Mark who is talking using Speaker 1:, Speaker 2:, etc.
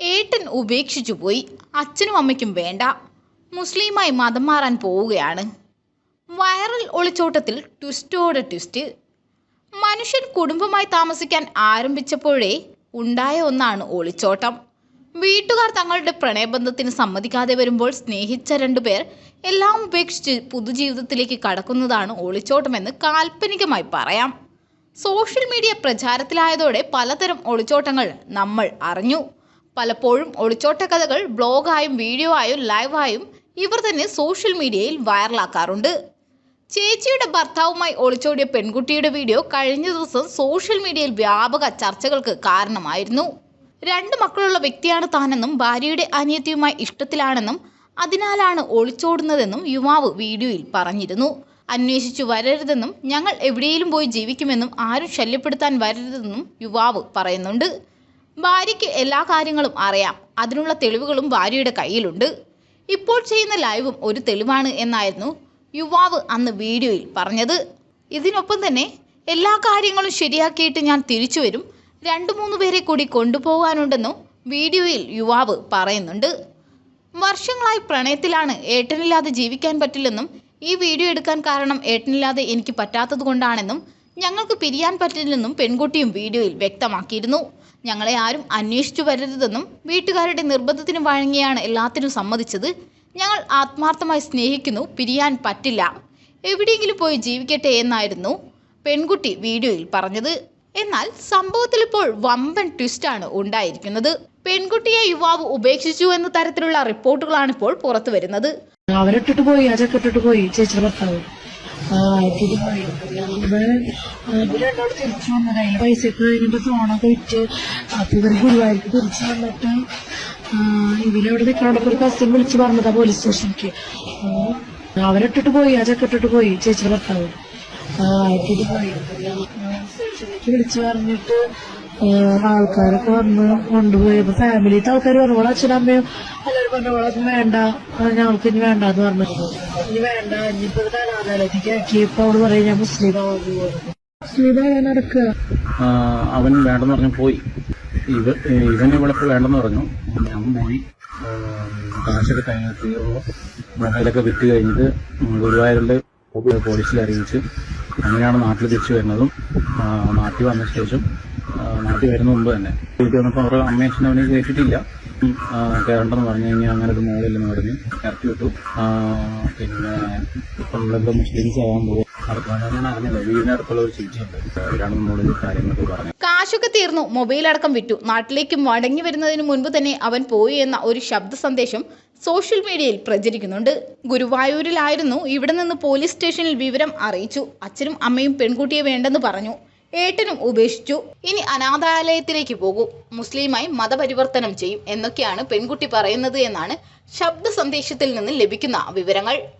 Speaker 1: ഏട്ടൻ ഉപേക്ഷിച്ചു പോയി. അച്ഛനും അമ്മയ്ക്കും വേണ്ട. മുസ്ലിമായി മതം മാറാൻ പോവുകയാണ്. വൈറൽ ഒളിച്ചോട്ടത്തിൽ ട്വിസ്റ്റോടെ ട്വിസ്റ്റ്. മനുഷ്യൻ കുടുംബമായി താമസിക്കാൻ ആരംഭിച്ചപ്പോഴേ ഉണ്ടായ ഒന്നാണ് ഒളിച്ചോട്ടം. വീട്ടുകാർ തങ്ങളുടെ പ്രണയബന്ധത്തിന് സമ്മതിക്കാതെ വരുമ്പോൾ സ്നേഹിച്ച രണ്ടുപേർ എല്ലാം ഉപേക്ഷിച്ച് പുതുജീവിതത്തിലേക്ക് കടക്കുന്നതാണ് ഒളിച്ചോട്ടമെന്ന് കാൽപ്പനികമായി പറയാം. സോഷ്യൽ മീഡിയ പ്രചാരത്തിലായതോടെ പലതരം ഒളിച്ചോട്ടങ്ങൾ നമ്മൾ അറിഞ്ഞു. പലപ്പോഴും ഒളിച്ചോട്ട കഥകൾ ബ്ലോഗായും വീഡിയോ ആയും ലൈവായും ഇവർ തന്നെ സോഷ്യൽ മീഡിയയിൽ വൈറലാക്കാറുണ്ട്. ചേച്ചിയുടെ ഭർത്താവുമായി ഒളിച്ചോടിയ പെൺകുട്ടിയുടെ വീഡിയോ കഴിഞ്ഞ ദിവസം സോഷ്യൽ മീഡിയയിൽ വ്യാപക ചർച്ചകൾക്ക് കാരണമായിരുന്നു. രണ്ട് മക്കളുള്ള വ്യക്തിയാണ് താനെന്നും ഭാര്യയുടെ അനിയത്തിയുമായി ഇഷ്ടത്തിലാണെന്നും അതിനാലാണ് ഒളിച്ചോടുന്നതെന്നും യുവാവ് വീഡിയോയിൽ പറഞ്ഞിരുന്നു. അന്വേഷിച്ചു വരരുതെന്നും ഞങ്ങൾ എവിടെയും പോയി ജീവിക്കുമെന്നും ആരും ശല്യപ്പെടുത്താൻ വരരുതെന്നും യുവാവ് പറയുന്നുണ്ട്. ഭാര്യയ്ക്ക് എല്ലാ കാര്യങ്ങളും അറിയാം. അതിനുള്ള തെളിവുകളും ഭാര്യയുടെ കയ്യിലുണ്ട്. ഇപ്പോൾ ചെയ്യുന്ന ലൈവും ഒരു തെളിവാണ് എന്നായിരുന്നു യുവാവ് അന്ന് വീഡിയോയിൽ പറഞ്ഞത്. ഇതിനൊപ്പം തന്നെ എല്ലാ കാര്യങ്ങളും ശരിയാക്കിയിട്ട് ഞാൻ തിരിച്ചു വരും. രണ്ടു മൂന്ന് പേരെ കൂടി കൊണ്ടുപോകാനുണ്ടെന്നും വീഡിയോയിൽ യുവാവ് പറയുന്നുണ്ട്. വർഷങ്ങളായി പ്രണയത്തിലാണ് ഏട്ടനില്ലാതെ ജീവിക്കാൻ പറ്റില്ലെന്നും ഈ വീഡിയോ എടുക്കാൻ കാരണം ഏട്ടനില്ലാതെ എനിക്ക് പറ്റാത്തത് കൊണ്ടാണെന്നും ഞങ്ങൾക്ക് പിരിയാൻ പറ്റില്ലെന്നും പെൺകുട്ടിയും വീഡിയോയിൽ വ്യക്തമാക്കിയിരുന്നു. ഞങ്ങളെ ആരും അന്വേഷിച്ചു വരരുതെന്നും വീട്ടുകാരുടെ നിർബന്ധത്തിന് വഴങ്ങിയാണ് എല്ലാത്തിനും സമ്മതിച്ചത്. ഞങ്ങൾ ആത്മാർത്ഥമായി സ്നേഹിക്കുന്നു പിരിയാൻ പറ്റില്ല. എവിടെയെങ്കിലും പോയി ജീവിക്കട്ടെ എന്നായിരുന്നു പെൺകുട്ടി വീഡിയോയിൽ പറഞ്ഞത്. എന്നാൽ സംഭവത്തിൽ ഇപ്പോൾ വമ്പൻ ട്വിസ്റ്റാണ് ഉണ്ടായിരിക്കുന്നത്. പെൺകുട്ടിയെ യുവാവ് ഉപേക്ഷിച്ചു എന്ന തരത്തിലുള്ള റിപ്പോർട്ടുകളാണ് ഇപ്പോൾ പുറത്തു വരുന്നത്
Speaker 2: അവരിട്ടിട്ട് പോയി ആ പോയി. ചേച്ചിയുടെ ഭർത്താവ്. ആ ഇട്ടിട്ട് പോയി ഇവർ ഇവർ രണ്ടോട് തിരിച്ചു വന്നത് പൈസ ഒക്കെ കഴിഞ്ഞിട്ട് ഫോണൊക്കെ വിറ്റ് അപ്പൊ ഇവർ ഗുരുവായൂർക്ക് തിരിച്ചു വന്നിട്ട് ഇവരവിടെ നിൽക്കണോടൊപ്പം ഒരു കസ്റ്റം വിളിച്ച് പറഞ്ഞതാ പോലീസ് സ്റ്റേഷനിലേക്ക് അവരിട്ടിട്ട് പോയി ആ ചെക്കിട്ടിട്ട് പോയി ചേച്ചിയുടെ ഭർത്താവ്. ആ ഇട്ടിട്ട് പോയി വിളിച്ചു പറഞ്ഞിട്ട് ആൾക്കാരൊക്കെ വന്ന് കൊണ്ടുപോയി അപ്പൊ ഫാമിലിത്തെ ആൾക്കാർ പറഞ്ഞു ഓളെ അച്ഛനും അമ്മയും എല്ലാവരും പറഞ്ഞു ഓളൊക്കെ വേണ്ട. ഞങ്ങൾക്ക് ഇനി വേണ്ട എന്ന് പറഞ്ഞു. ഇനി വേണ്ട ഇനിയിപ്പോ ഇത് അനാഥാലയത്തേക്ക് ആക്കി ഇപ്പൊ അവൾ പറയും ഞാൻ മുസ്ലിം
Speaker 3: അവൻ വേണ്ടെന്ന് പറഞ്ഞു പോയി. ഇവ ഇവൻ ഇവിടെ വേണ്ടെന്ന് പറഞ്ഞു. ഞാൻ പോയി. കാശൊക്കെ തീർന്നു മൊബൈലൊക്കെ വിറ്റ് കഴിഞ്ഞിട്ട് ഗുരുവായൂരിന്റെ പോലീസിൽ അറിയിച്ച് അങ്ങനെയാണ് നാട്ടിൽ തിരിച്ചു വരുന്നതും നാട്ടിൽ വന്ന ശേഷം നാട്ടിൽ വരുന്ന മുമ്പ് തന്നെ. വീട്ടിൽ വന്നപ്പോൾ അവർ അമ്മയും അവനെ കേട്ടിട്ടില്ല. കയറണ്ടെന്ന് പറഞ്ഞു കഴിഞ്ഞാൽ അങ്ങനെ ഒരു മോളില്ലെന്ന് പറഞ്ഞ് ഇറക്കി വിട്ടു. പിന്നെ ഇപ്പം മുസ്ലിംസ് ആവാൻ പോകും
Speaker 1: കാശൊക്കെ തീർന്നു മൊബൈൽ അടക്കം വിറ്റു. നാട്ടിലേക്ക് മടങ്ങി വരുന്നതിന് മുൻപ് തന്നെ അവൻ പോയി എന്ന ഒരു ശബ്ദ സന്ദേശം സോഷ്യൽ മീഡിയയിൽ പ്രചരിക്കുന്നുണ്ട്. ഗുരുവായൂരിലായിരുന്നു ഇവിടെ നിന്ന് പോലീസ് സ്റ്റേഷനിൽ വിവരം അറിയിച്ചു. അച്ഛനും അമ്മയും പെൺകുട്ടിയെ വേണ്ടെന്ന് പറഞ്ഞു. ഏട്ടനും ഉപേക്ഷിച്ചു. ഇനി അനാഥാലയത്തിലേക്ക് പോകും. മുസ്ലിമായി മതപരിവർത്തനം ചെയ്യും എന്നൊക്കെയാണ് പെൺകുട്ടി പറയുന്നത് എന്നാണ് ശബ്ദ സന്ദേശത്തിൽ നിന്ന് ലഭിക്കുന്ന വിവരങ്ങൾ.